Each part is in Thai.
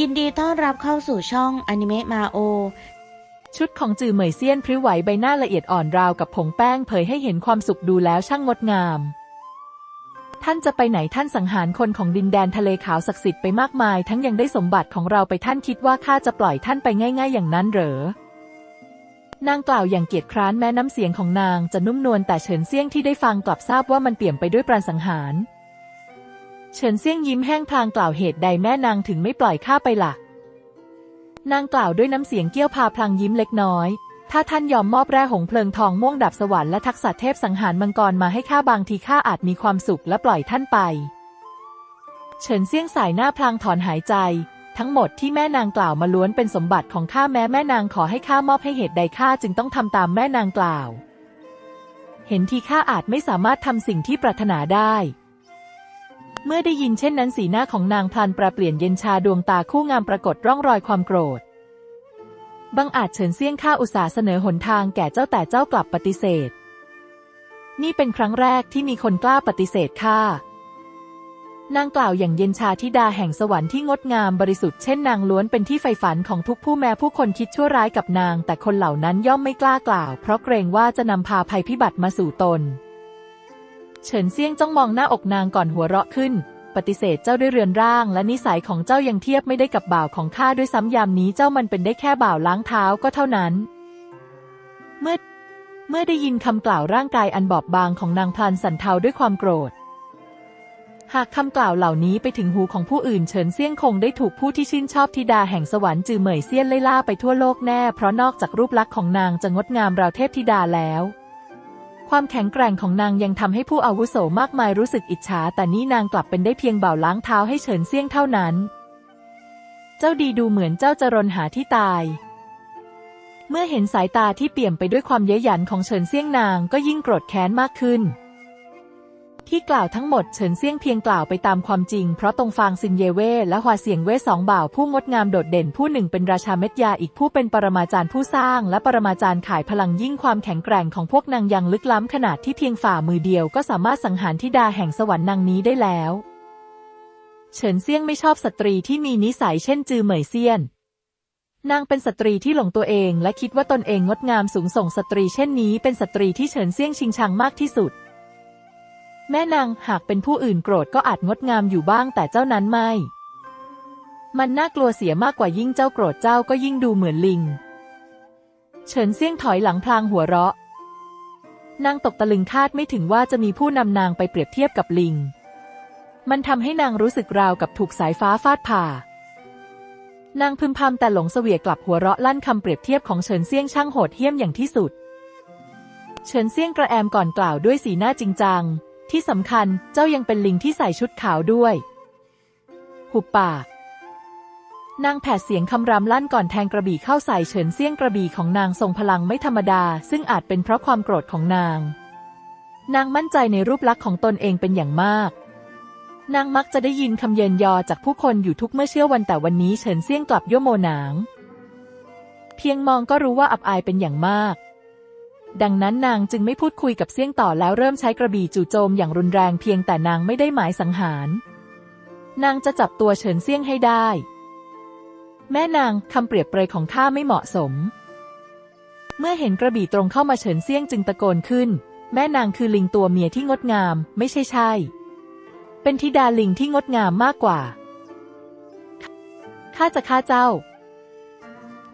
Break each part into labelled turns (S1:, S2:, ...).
S1: ยินดีต้อนรับเข้าสู่ช่องอนิเมะมาโอ
S2: ชุดของจือเหมยเซียนพริ้วไหวใบหน้าละเอียดอ่อนราวกับผงแป้งเผยให้เห็นความสุขดูแล้วช่างงดงาม ท่านจะไปไหนท่านสังหารคนของดินแดนทะเลขาวศักดิ์สิทธิ์ไปมากมาย ทั้งยังได้สมบัติของเราไปท่านคิดว่าข้าจะปล่อยท่านไปง่าย ๆ อย่างนั้นเหรอนางกล่าวอย่างเกียจคร้านแม้น้ำเสียงของนางจะนุ่มนวลแต่เฉินเซี่ยงที่ได้ฟังกลับทราบว่ามันเปี่ยมไปด้วยปราณสังหาร เฉินเซี่ยงยิ้มแห้งพลางกล่าวเหตุใดแม่นางถึงไม่ปล่อยข้าไปล่ะ นางกล่าวด้วยน้ำเสียงเกี้ยวพาพลางยิ้มเล็กน้อย ถ้าท่านยอมมอบแร่หงเพลิงทองม่วงดับสวรรค์และทักษะเทพสังหารมังกรมาให้ข้าบางทีข้าอาจมีความสุขและปล่อยท่านไป เฉินเซี่ยงสายหน้าพลางถอนหายใจทั้งหมดที่แม่นางกล่าวมาล้วนเป็นสมบัติของข้าแม้แม่นางขอให้ข้ามอบให้เหตุใดข้าจึงต้องทำตามแม่นางกล่าว เห็นทีข้าอาจไม่สามารถทำสิ่งที่ปรารถนาได้ เมื่อได้ยินเช่นนั้นสีหน้าของนางพลันแปรเปลี่ยนเย็นชาดวงตาคู่งามปรากฏร่องรอยความโกรธ บังอาจเฉินเซี่ยงข้าอุตสาห์เสนอหนทางแก่เจ้าแต่เจ้ากลับปฏิเสธ นี่เป็นครั้งแรกที่มีคนกล้าปฏิเสธข้านางกล่าวอย่างเย็นชาทิดาแห่งสวรรค์ที่งดงามบริสุทธิ์เช่นนางล้วนเป็นที่ใฝ่ฝันของทุกผู้แม้ผู้คนคิดชั่วร้ายกับนาง แต่คนเหล่านั้นย่อมไม่กล้ากล่าว เพราะเกรงว่าจะนำพาภัยพิบัติมาสู่ตน เฉินเซี่ยงจ้องมองหน้าอกนางก่อนหัวเราะขึ้น ปฏิเสธเจ้าด้วยเรือนร่าง และนิสัยของเจ้ายังเทียบไม่ได้กับบ่าวของข้าด้วยซ้ำยามนี้เจ้ามันเป็นได้แค่บ่าวล้างเท้าก็เท่านั้น เมื่อเมื่อได้ยินคำกล่าวร่างกายอันบอบบางของนางพลันสันเทาด้วยความโกรธ หากคำกล่าวเหล่านี้ไปถึงหูของผู้อื่นเฉินเซี่ยงคงได้ถูกผู้ที่ชื่นชอบธิดาแห่งสวรรค์จือเหมยเซียนไล่ล่าไปทั่วโลกแน่ เพราะนอกจากรูปลักษณ์ของนางจะงดงามราวเทพธิดาแล้ว ความแข็งแกร่งของนางยังทำให้ผู้อาวุโสมากมายรู้สึกอิจฉา แต่นี่นางกลับเป็นได้เพียงบ่าวล้างเท้าให้เฉินเซี่ยงเท่านั้น เจ้าดีดูเหมือนเจ้าจะรนหาที่ตาย เมื่อเห็นสายตาที่เปี่ยมไปด้วยความเย้ยหยันของเฉินเซี่ยงนางก็ยิ่งโกรธแค้นมากขึ้น ที่กล่าวทั้งหมดเฉินเซี่ยงเพียงกล่าวไปตามความจริง เพราะตรงฟางซินเยเว่และฮวาเสียงเว่สองบ่าวผู้งดงามโดดเด่นผู้หนึ่งเป็นราชาเม็ดยาอีกผู้เป็นปรมาจารย์ผู้สร้าง และปรมาจารย์ขายพลังยิ่งความแข็งแกร่งของพวกนางยังลึกล้ำขนาดที่เพียงฝ่ามือเดียวก็สามารถสังหารธิดาแห่งสวรรค์นางนี้ได้แล้ว เฉินเซี่ยงไม่ชอบสตรีที่มีนิสัยเช่นจือเหมยเซียนนางเป็นสตรีที่หลงตัวเองและคิดว่าตนเองงดงามสูงส่งสตรีเช่นนี้เป็นสตรีที่เฉินเซี่ยงชิงชังมากที่สุด แม่นางหากเป็นผู้อื่นโกรธก็อาจงดงามอยู่บ้างแต่เจ้านั้นไม่ มันน่ากลัวเสียมากกว่ายิ่งเจ้าโกรธเจ้าก็ยิ่งดูเหมือนลิง เฉินเซี่ยงถอยหลังพลางหัวเราะ นางตกตะลึงคาดไม่ถึงว่าจะมีผู้นำนางไปเปรียบเทียบกับลิง มันทำให้นางรู้สึกราวกับถูกสายฟ้าฟาดผ่า นางพึมพำแต่หลงเสวียกลับหัวเราะลั่นคำเปรียบเทียบของเฉินเซี่ยงช่างโหดเหี้ยมอย่างที่สุด เฉินเซี่ยงกระแอมก่อนกล่าวด้วยสีหน้าจริงจัง ที่สำคัญเจ้ายังเป็นลิงที่ใส่ชุดขาวด้วย หุบปาก นางแผดเสียงคำรามลั่นก่อนแทงกระบี่เข้าใส่เฉินเซี่ยงกระบี่ของนางทรงพลังไม่ธรรมดา ซึ่งอาจเป็นเพราะความโกรธของนาง นางมั่นใจในรูปลักษณ์ของตนเองเป็นอย่างมากนางมักจะได้ยินคำเยินยอจากผู้คนอยู่ทุกเมื่อเชื่อวันแต่วันนี้เฉินเซี่ยงกลับยั่วโมหนาง เพียงมองก็รู้ว่าอับอายเป็นอย่างมาก ดังนั้นนางจึงไม่พูดคุยกับเซี่ยงต่อแล้วเริ่มใช้กระบี่จู่โจมอย่างรุนแรงเพียงแต่นางไม่ได้หมายสังหาร นางจะจับตัวเฉินเซี่ยงให้ได้ แม่นางคำเปรียบเปรยของข้าไม่เหมาะสม เมื่อเห็นกระบี่ตรงเข้ามาเฉินเซี่ยงจึงตะโกนขึ้น แม่นางคือลิงตัวเมียที่งดงาม ไม่ใช่ใช่ เป็นธิดาลิงที่งดงามมากกว่าข้าจะฆ่าเจ้า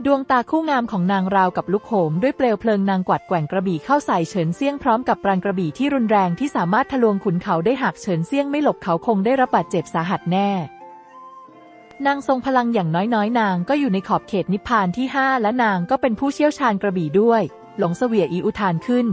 S2: ดวงตาคู่งามของนางราวกับลุกโหมด้วยเปลวเพลิงนางกวัดแกว่งกระบี่เข้าใส่เฉินเซี่ยงพร้อมกับปรางกระบี่ที่รุนแรงที่สามารถทะลวงขุนเขาได้หากเฉินเซี่ยงไม่หลบเขาคงได้รับบาดเจ็บสาหัสแน่ นางทรงพลังอย่างน้อยๆนางก็อยู่ในขอบเขตนิพพานที่ห้าและนางก็เป็นผู้เชี่ยวชาญกระบี่ด้วย หลงเสวียอีอุทานขึ้น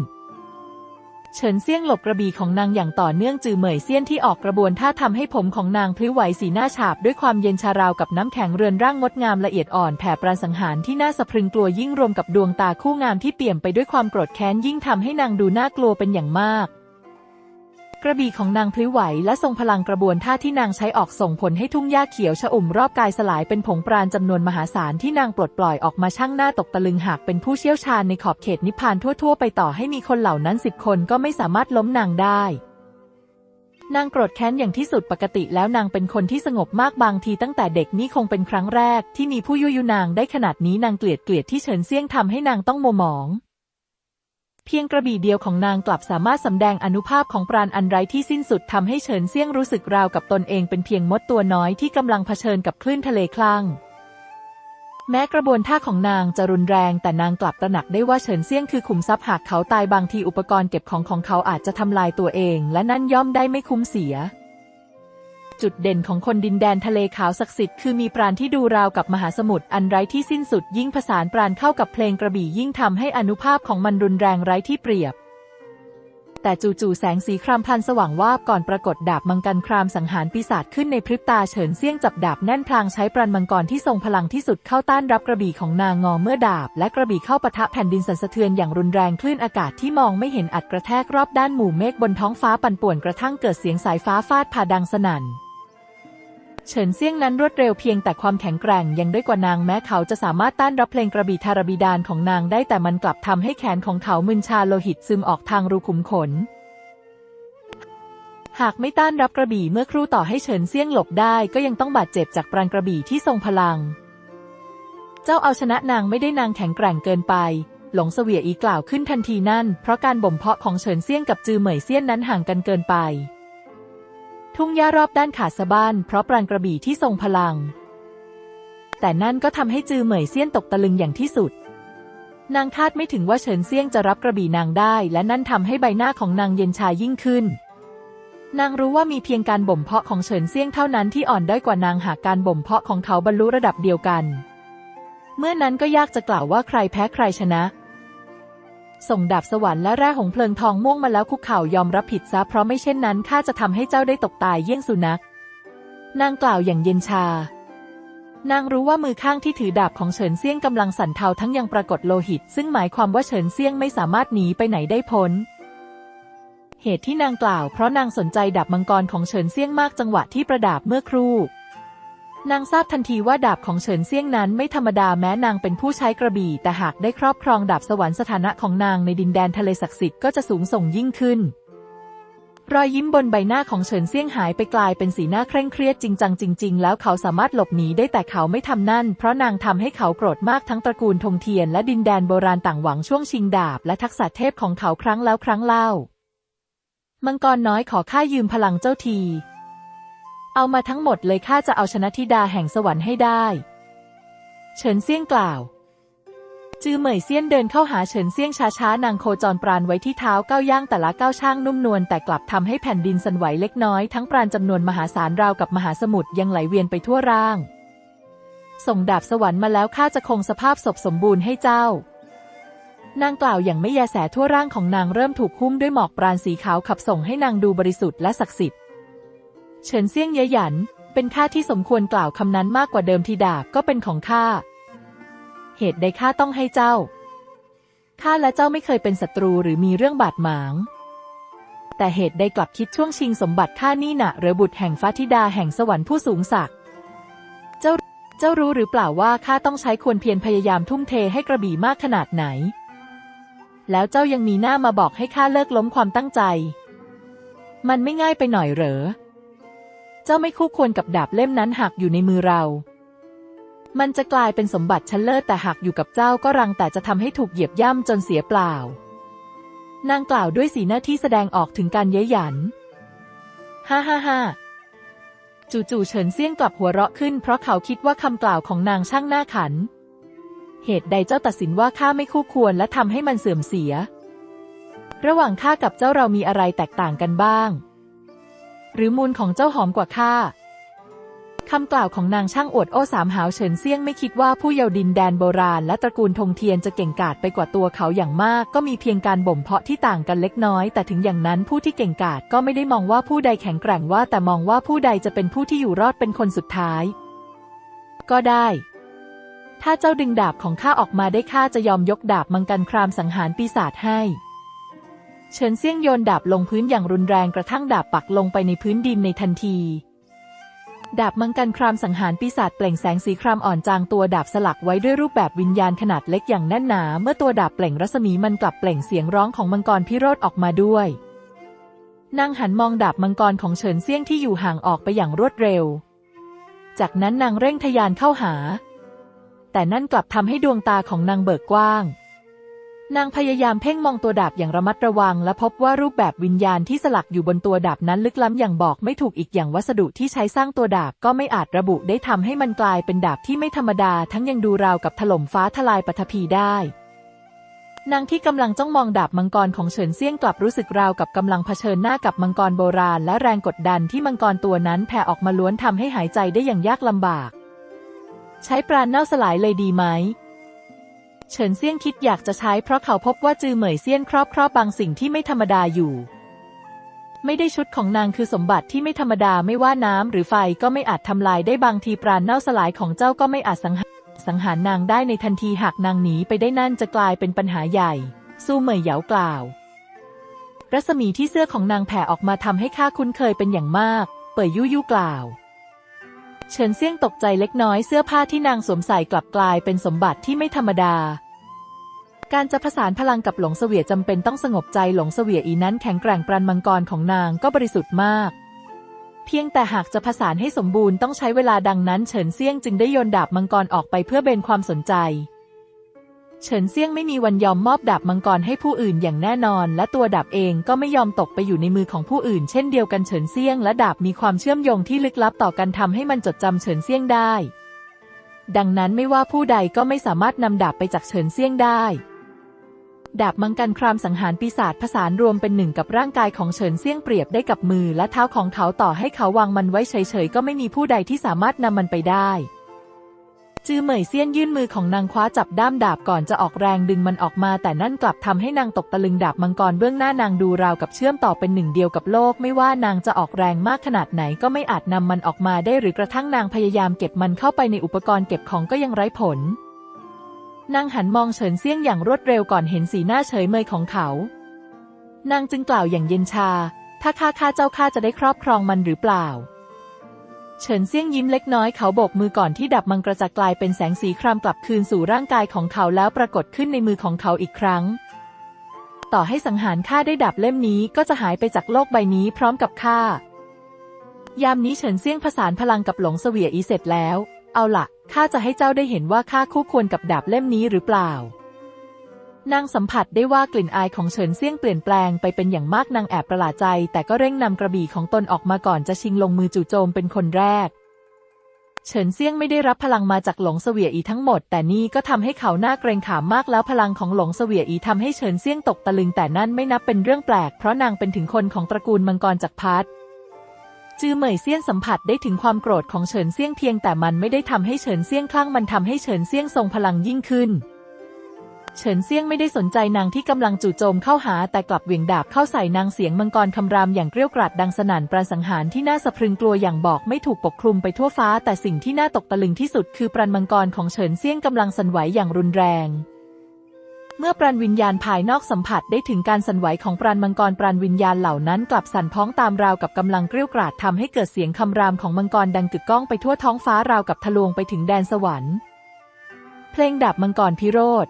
S2: เฉินเซี่ยงหลบกระบี่ของนางอย่างต่อเนื่องจือเหมยเซียนที่ออกกระบวนท่าทำให้ผมของนางพลิ้วไหวสีหน้าฉาบด้วยความเย็นชาราวกับน้ำแข็งเรือนร่างงดงามละเอียดอ่อนแผ่ปราสังหารที่น่าสะพรึงกลัวยิ่งรวมกับดวงตาคู่งามที่เปี่ยมไปด้วยความโกรธแค้นยิ่งทำให้นางดูน่ากลัวเป็นอย่างมาก กระบี่ของนางพลิ้วไหวและทรงพลังกระบวนท่าที่นางใช้ออกส่งผลให้ทุ่งหญ้าเขียวชอุ่มรอบกายสลายเป็นผงปราณจำนวนมหาศาลที่นางปลดปล่อยออกมาช่างหน้าตกตะลึงหากเป็นผู้เชี่ยวชาญในขอบเขตนิพพานทั่ว ๆ ไปต่อให้มีคนเหล่านั้นสิบคนก็ไม่สามารถล้มนางได้นางโกรธแค้นอย่างที่สุดปกติแล้วนางเป็นคนที่สงบมากบางทีตั้งแต่เด็กนี่คงเป็นครั้งแรก ที่มีผู้ยุยนางได้ขนาดนี้นางเกลียดเกลียดที่เฉินเซี่ยงทำให้นางต้องโมหมอง เพียงกระบี่เดียวของนางกลับสามารถสำแดงอนุภาพของปราณอันไร้ที่สิ้นสุดทำให้เฉินเซี่ยงรู้สึกราวกับตนเองเป็นเพียงมดตัวน้อยที่กำลังเผชิญกับคลื่นทะเลคลั่ง แม้กระบวนท่าของนางจะรุนแรงแต่นางกลับตระหนักได้ว่าเฉินเซี่ยงคือขุมทรัพย์หากเขาตายบางทีอุปกรณ์เก็บของของเขาอาจจะทำลายตัวเอง และนั่นย่อมได้ไม่คุ้มเสีย จุดเด่นของคนดินแดนทะเลขาวศักดิ์สิทธิ์คือมีปราณที่ดูราวกับมหาสมุทรอันไร้ที่สิ้นสุดยิ่งผสานปราณเข้ากับเพลงกระบี่ยิ่งทำให้อนุภาพของมันรุนแรงไร้ที่เปรียบ แต่จู่ๆแสงสีครามพันสว่างวาบก่อนปรากฏดาบมังกรครามสังหารปีศาจขึ้นในพริบตาเฉินเซี่ยงจับดาบแน่นพลางใช้ปราณมังกรที่ทรงพลังที่สุดเข้าต้านรับกระบี่ของนางงอเมื่อดาบ และกระบี่เข้าปะทะแผ่นดินสั่นสะเทือนอย่างรุนแรงคลื่นอากาศที่มองไม่เห็นอัดกระแทกรอบด้านหมู่เมฆบนท้องฟ้าปั่นป่วนกระทั่งเกิดเสียงสายฟ้าฟาดผ่าดังสนั่น เฉินเซี่ยงนั้นรวดเร็วเพียงแต่ความแข็งแกร่งยังด้อยกว่านางแม้เขาจะสามารถต้านรับเพลงกระบี่ทารบิดานของนางได้แต่มันกลับทำให้แขนของเขามึนชาโลหิตซึมออกทางรูขุมขน หากไม่ต้านรับกระบี่เมื่อครู่ต่อให้เฉินเซี่ยงหลบได้ก็ยังต้องบาดเจ็บจากปราณกระบี่ที่ทรงพลัง เจ้าเอาชนะนางไม่ได้นางแข็งแกร่งเกินไป หลงเสวียอีกล่าวขึ้นทันทีนั่น เพราะการบ่มเพาะของเฉินเซี่ยงกับจือเหมยเซี่ยนนั้นห่างกันเกินไป ทุ่งหญ้ารอบด้านขาดสะบ้านเพราะปราณกระบี่ที่ทรงพลัง แต่นั่นก็ทำให้จือเหมยเซี่ยนตกตะลึงอย่างที่สุด นางคาดไม่ถึงว่าเฉินเซี่ยงจะรับกระบี่นางได้ และนั่นทำให้ใบหน้าของนางเย็นชายิ่งขึ้น นางรู้ว่ามีเพียงการบ่มเพาะของเฉินเซี่ยงเท่านั้นที่อ่อนด้อยกว่านางหากการบ่มเพาะของเขาบรรลุระดับเดียวกัน เมื่อนั้นก็ยากจะกล่าวว่าใครแพ้ใครชนะ ส่งดาบสวรรค์และแร่หงเพลิงทองม่วงมาแล้วคุกเข่ายอมรับผิดซะเพราะไม่เช่นนั้นข้าจะทำให้เจ้าได้ตกตายเยี่ยงสุนัข นางกล่าวอย่างเย็นชา นางรู้ว่ามือข้างที่ถือดาบของเฉินเซี่ยงกำลังสั่นเทาทั้งยังปรากฏโลหิต ซึ่งหมายความว่าเฉินเซี่ยงไม่สามารถหนีไปไหนได้พ้นเหตุที่นางกล่าวเพราะนางสนใจดาบมังกรของเฉินเซี่ยงมากจังหวะที่ประดาบเมื่อครู่ นางทราบทันทีว่าดาบของเฉินเซี่ยงนั้นไม่ธรรมดาแม้นางเป็นผู้ใช้กระบี่ แต่หากได้ครอบครองดาบสวรรค์สถานะของนางในดินแดนทะเลศักดิ์สิทธิ์ก็จะสูงส่งยิ่งขึ้น รอยยิ้มบนใบหน้าของเฉินเซี่ยงหายไปกลายเป็นสีหน้าเคร่งเครียดจริงจังจริง ๆ แล้วเขาสามารถหลบหนีได้แต่เขาไม่ทำนั่น เพราะนางทำให้เขาโกรธมากทั้งตระกูลธงเทียนและดินแดนโบราณต่างหวังช่วงชิงดาบและทักษะเทพของเขาครั้งแล้วครั้งเล่า มังกรน้อยขอข้ายืมพลังเจ้าที เอามาทั้งหมดเลยข้าจะเอาชนะธิดาแห่งสวรรค์ให้ได้ เฉินเซี่ยงกล่าว จือเหมยเซียนเดินเข้าหาเฉินเซี่ยงช้าๆนางโคจรปราณไว้ที่เท้าก้าวย่างแต่ละก้าวช่างนุ่มนวลแต่กลับทำให้แผ่นดินสั่นไหวเล็กน้อยทั้งปราณจำนวนมหาศาลราวกับมหาสมุทรยังไหลเวียนไปทั่วร่าง ส่งดาบสวรรค์มาแล้วข้าจะคงสภาพศพสมบูรณ์ให้เจ้านางกล่าวอย่างไม่แยแสทั่วร่างของนางเริ่มถูกหุ้มด้วยหมอกปราณสีขาวขับส่งให้นางดูบริสุทธิ์และศักดิ์สิทธิ์ เฉินเซี่ยงเยหยัน เป็นข้าที่สมควรกล่าวคำนั้นมากกว่าเดิมทีดาบก็เป็นของข้า เหตุใดข้าต้องให้เจ้า ข้าและเจ้าไม่เคยเป็นศัตรูหรือมีเรื่องบาดหมาง แต่เหตุใดกลับคิดช่วงชิงสมบัติข้านี่หนะหรือบุตรแห่งฟ้าธิดาแห่งสวรรค์ผู้สูงศักดิ์เจ้าเจ้ารู้หรือเปล่าว่าข้าต้องใช้ควรเพียรพยายามทุ่มเทให้กระบี่มากขนาดไหน แล้วเจ้ายังมีหน้ามาบอกให้ข้าเลิกล้มความตั้งใจ มันไม่ง่ายไปหน่อยเหรอ เจ้าไม่คู่ควรกับดาบเล่มนั้นหากอยู่ในมือเรา มันจะกลายเป็นสมบัติชั้นเลิศแต่หากอยู่กับเจ้าก็รังแต่จะทำให้ถูกเหยียบย่ำจนเสียเปล่า นางกล่าวด้วยสีหน้าที่แสดงออกถึงการเย้ยหยัน ฮ่าฮ่าฮ่าจู่ๆเฉินเซี่ยงกลับหัวเราะขึ้นเพราะเขาคิดว่าคำกล่าวของนางช่างหน้าขัน เหตุใดเจ้าตัดสินว่าข้าไม่คู่ควรและทำให้มันเสื่อมเสีย ระหว่างข้ากับเจ้าเรามีอะไรแตกต่างกันบ้าง หรือมูลของเจ้าหอมกว่าข้าคำกล่าวของนางช่างอวดโอ้สามหาวเฉินเซี่ยงไม่คิดว่าผู้เยาว์ดินแดนโบราณและตระกูลธงเทียนจะเก่งกาจไปกว่าตัวเขาอย่างมาก ก็มีเพียงการบ่มเพาะที่ต่างกันเล็กน้อย แต่ถึงอย่างนั้นผู้ที่เก่งกาจก็ไม่ได้มองว่าผู้ใดแข็งแกร่งว่า แต่มองว่าผู้ใดจะเป็นผู้ที่อยู่รอดเป็นคนสุดท้าย ก็ได้ ถ้าเจ้าดึงดาบของข้าออกมาได้ข้าจะยอมยกดาบมังกันครามสังหารปีศาจให้ เฉินเซี่ยงโยนดาบลงพื้นอย่างรุนแรงกระทั่งดาบปักลงไปในพื้นดินในทันที ดาบมังกันครามสังหารปีศาจเปล่งแสงสีครามอ่อนจางตัวดาบสลักไว้ด้วยรูปแบบวิญญาณขนาดเล็กอย่างแน่นหนา เมื่อตัวดาบเปล่งรัศมีมันกลับเปล่งเสียงร้องของมังกรพิโรธออกมาด้วยนางหันมองดาบมังกรของเฉินเซี่ยงที่อยู่ห่างออกไปอย่างรวดเร็ว จากนั้นนางเร่งทะยานเข้าหา แต่นั่นกลับทำให้ดวงตาของนางเบิกกว้าง นางพยายามเพ่งมองตัวดาบอย่างระมัดระวัง และพบว่ารูปแบบวิญญาณที่สลักอยู่บนตัวดาบนั้นลึกล้ำอย่างบอกไม่ถูกอีกอย่างวัสดุที่ใช้สร้างตัวดาบก็ไม่อาจระบุได้ทำให้มันกลายเป็นดาบที่ไม่ธรรมดา ทั้งยังดูราวกับถล่มฟ้าทลายปฐพีได้นางที่กำลังจ้องมองดาบมังกรของเฉินเซี่ยงกลับรู้สึกราวกับกำลังเผชิญหน้ากับมังกรโบราณ และแรงกดดันที่มังกรตัวนั้นแผ่ออกมาล้วนทำให้หายใจได้อย่างยากลำบาก ใช้ปราณเน่าสลายเลยดีไหม เฉินเซี่ยงคิดอยากจะใช้เพราะเขาพบว่าจือเหมยเซี่ยนครอบครอบบางสิ่งที่ไม่ธรรมดาอยู่ ไม่ได้ชุดของนางคือสมบัติที่ไม่ธรรมดาไม่ว่าน้ำหรือไฟก็ไม่อาจทำลายได้บางทีปราณเน่าสลายของเจ้าก็ไม่อาจสังหารสังหารนางได้ในทันทีหากนางหนีไปได้นั่นจะกลายเป็นปัญหาใหญ่ สู้เหมยเหยากล่าว รัศมีที่เสื้อของนางแผ่ออกมาทำให้ข้าคุ้นเคยเป็นอย่างมาก เป่ยยู่ยู่กล่าว เฉินเซี่ยงตกใจเล็กน้อยเสื้อผ้าที่นางสวมใส่กลับกลายเป็นสมบัติที่ไม่ธรรมดา การจะผสานพลังกับหลงเสวียจำเป็นต้องสงบใจหลงเสวียอีนั้นแข็งแกร่งปราณมังกรของนางก็บริสุทธิ์มาก เพียงแต่หากจะผสานให้สมบูรณ์ต้องใช้เวลาดังนั้นเฉินเซี่ยงจึงได้โยนดาบมังกรออกไปเพื่อเบนความสนใจ เฉินเซี่ยงไม่มีวันยอมมอบดาบมังกรให้ผู้อื่นอย่างแน่นอน และตัวดาบเองก็ไม่ยอมตกไปอยู่ในมือของผู้อื่น เช่นเดียวกันเฉินเซี่ยงและดาบมีความเชื่อมโยงที่ลึกลับต่อกันทำให้มันจดจำเฉินเซี่ยงได้ ดังนั้นไม่ว่าผู้ใดก็ไม่สามารถนำดาบไปจากเฉินเซี่ยงได้ ดาบมังกันครามสังหารปีศาจผสานรวมเป็นหนึ่งกับร่างกายของเฉินเซี่ยงเปรียบได้กับมือและเท้าของเขาต่อให้เขาวางมันไว้เฉยๆก็ไม่มีผู้ใดที่สามารถนำมันไปได้ จือเหมยเซียนยื่นมือของนางคว้าจับด้ามดาบก่อนจะออกแรงดึงมันออกมา แต่นั่นกลับทำให้นางตกตะลึงดาบมังกรเบื้องหน้านางดูราวกับเชื่อมต่อเป็นหนึ่งเดียวกับโลก ไม่ว่านางจะออกแรงมากขนาดไหนก็ไม่อาจนำมันออกมาได้หรือกระทั่งนางพยายามเก็บมันเข้าไปในอุปกรณ์เก็บของก็ยังไร้ผล นางหันมองเฉินเซี่ยงอย่างรวดเร็วก่อนเห็นสีหน้าเฉยเมยของเขา นางจึงกล่าวอย่างเย็นชา ถ้าข้าข้าเจ้าข้าจะได้ครอบครองมันหรือเปล่า เฉินเซี่ยงยิ้มเล็กน้อยเขาโบกมือก่อนที่ดับมังกระจะกลายเป็นแสงสีครามกลับคืนสู่ร่างกายของเขาแล้วปรากฏขึ้นในมือของเขาอีกครั้ง ต่อให้สังหารข้าได้ดับเล่มนี้ก็จะหายไปจากโลกใบนี้พร้อมกับข้ายามนี้เฉินเซี่ยงผสานพลังกับหลงเสวียอีเสร็จแล้ว เอาล่ะข้าจะให้เจ้าได้เห็นว่าข้าคู่ควรกับดาบเล่มนี้หรือเปล่า นางสัมผัสได้ว่ากลิ่นอายของเฉินเซี่ยงเปลี่ยนแปลงไปเป็นอย่างมากนางแอบประหลาดใจ แต่ก็เร่งนำกระบี่ของตนออกมาก่อนจะชิงลงมือจู่โจมเป็นคนแรก เฉินเซี่ยงไม่ได้รับพลังมาจากหลงเสวียอีทั้งหมด แต่นี่ก็ทำให้เขาหน้าเกรงขามมากแล้วพลังของหลงเสวียอีทำให้เฉินเซี่ยงตกตะลึงแต่นั่นไม่นับเป็นเรื่องแปลก เพราะนางเป็นถึงคนของตระกูลมังกรจักรพรรดิจือเหมยเซี่ยนสัมผัสได้ถึงความโกรธของเฉินเซี่ยงเพียงแต่มันไม่ได้ทำให้เฉินเซี่ยงคลั่งมันทำให้เฉินเซี่ยงทรงพลังยิ่งขึ้น เฉินเซี่ยงไม่ได้สนใจนางที่กำลังจู่โจมเข้าหาแต่กลับเหวี่ยงดาบเข้าใส่นางเสียงมังกรคำรามอย่างเกรี้ยวกราดดังสนั่นปราสังหารที่น่าสะพรึงกลัวอย่างบอกไม่ถูกปกคลุมไปทั่วฟ้า แต่สิ่งที่น่าตกตะลึงที่สุดคือปรันมังกรของเฉินเซี่ยงกำลังสั่นไหวอย่างรุนแรงเมื่อปราณวิญญาณภายนอกสัมผัสได้ถึงการสั่นไหวของปราณมังกรปราณวิญญาณเหล่านั้นกลับสั่นพ้องตามราวกับกำลังเกรี้ยวกราดทำให้เกิดเสียงคำรามของมังกรดังกึกก้องไปทั่วท้องฟ้าราวกับทะลวงไปถึงแดนสวรรค์ เพลงดาบมังกรพิโรธ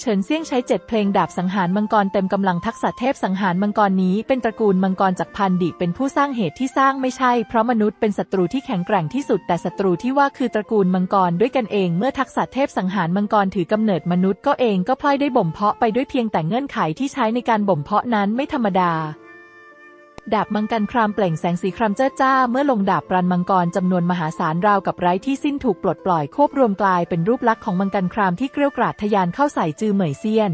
S2: เฉินเซี่ยงใช้เจ็ดเพลงดาบสังหารมังกรเต็มกำลังทักษะเทพสังหารมังกรนี้เป็นตระกูลมังกรจากพันดิเป็นผู้สร้างเหตุที่สร้างไม่ใช่ เพราะมนุษย์เป็นศัตรูที่แข็งแกร่งที่สุด แต่ศัตรูที่ว่าคือตระกูลมังกรด้วยกันเองเมื่อทักษะเทพสังหารมังกรถือกำเนิดมนุษย์ก็เองก็พลอยได้บ่มเพาะไปด้วยเพียงแต่เงื่อนไขที่ใช้ในการบ่มเพาะนั้นไม่ธรรมดา ดาบมังกรครามเปล่งแสงสีครามเจ้าจ้า เมื่อลงดาบปรันมังกรจำนวนมหาศาลราวกับไร้ที่สิ้นถูกปลดปล่อยควบรวมกลายเป็นรูปลักษณ์ของมังกรครามที่เกรี้ยวกราดทะยานเข้าใส่จือเหมยเซียน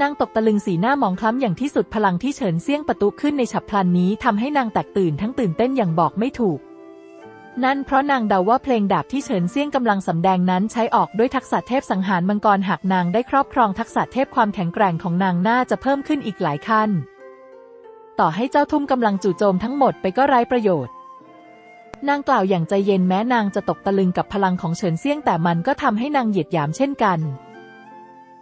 S2: นางตกตะลึงสีหน้ามองคล้ำอย่างที่สุดพลังที่เฉินเซี่ยงประตุขึ้นในฉับพลันนี้ทำให้นางแตกตื่นทั้งตื่นเต้นอย่างบอกไม่ถูก นั่นเพราะนางเดาว่าเพลงดาบที่เฉินเซี่ยงกำลังสำแดงนั้นใช้ออกด้วยทักษะเทพสังหารมังกรหากนางได้ครอบครองทักษะเทพความแข็งแกร่งของนางน่าจะเพิ่มขึ้นอีกหลายขั้น ต่อให้เจ้าทุ่มกำลังจู่โจมทั้งหมดไปก็ไร้ประโยชน์ นางกล่าวอย่างใจเย็นแม้นางจะตกตะลึงกับพลังของเฉินเซี่ยงแต่มันก็ทำให้นางเหยียดหยามเช่นกัน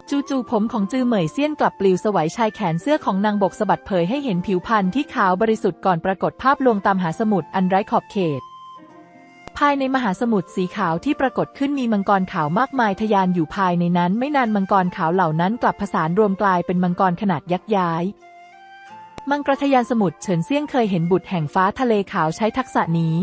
S2: จู่ๆผมของจือเหมยเซียนกลับปลิวสวัยชายแขนเสื้อของนางบกสะบัดเผยให้เห็นผิวพรรณที่ขาวบริสุทธิ์ก่อนปรากฏภาพลวงตามหาสมุทรอันไร้ขอบเขตภายในมหาสมุทรสีขาวที่ปรากฏขึ้นมีมังกรขาวมากมายทะยานอยู่ภายในนั้น ไม่นานมังกรขาวเหล่านั้นกลับผสานรวมกลายเป็นมังกรขนาดยักษ์ย้าย มังกรทะยานสมุทรเฉินเซี่ยงเคยเห็นบุตรแห่งฟ้าทะเลขาวใช้ทักษะนี้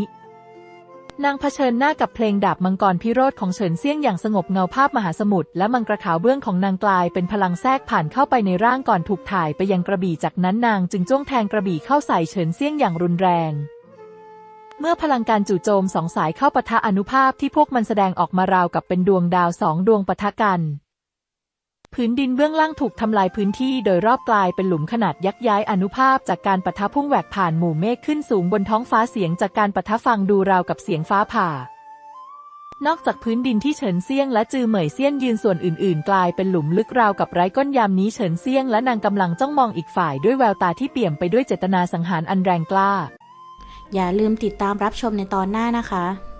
S2: นางเผชิญหน้ากับเพลงดาบมังกรพิโรธของเฉินเซี่ยงอย่างสงบเงาภาพมหาสมุทรและมังกรขาวเบื้องของนางกลายเป็นพลังแทรกผ่านเข้าไปในร่างก่อนถูกถ่ายไปยังกระบี่จากนั้นนางจึงจ้วงแทงกระบี่เข้าใส่เฉินเซี่ยงอย่างรุนแรง เมื่อพลังการจู่โจมสองสายเข้าปะทะอนุภาพที่พวกมันแสดงออกมาราวกับเป็นดวงดาวสองดวงปะทะกัน พื้นดินเบื้องล่างถูกทำลายพื้นที่โดยรอบกลายเป็นหลุมขนาดยักษ์ย้ายอนุภาพจากการปะทะพุ่งแหวกผ่านหมู่เมฆขึ้นสูงบนท้องฟ้าเสียงจากการปะทะฟังดูราวกับเสียงฟ้าผ่า นอกจากพื้นดินที่เฉินเซียงและจือเหมยเซี่ยนยืนส่วนอื่นๆ กลายเป็นหลุมลึกราวกับไร้ก้นยามนี้เฉินเซียงและนางกำลังจ้องมองอีกฝ่ายด้วยแววตาที่เปี่ยมไปด้วยเจตนาสังหารอันแรงกล้า
S1: อย่าลืมติดตามรับชมในตอนหน้านะคะ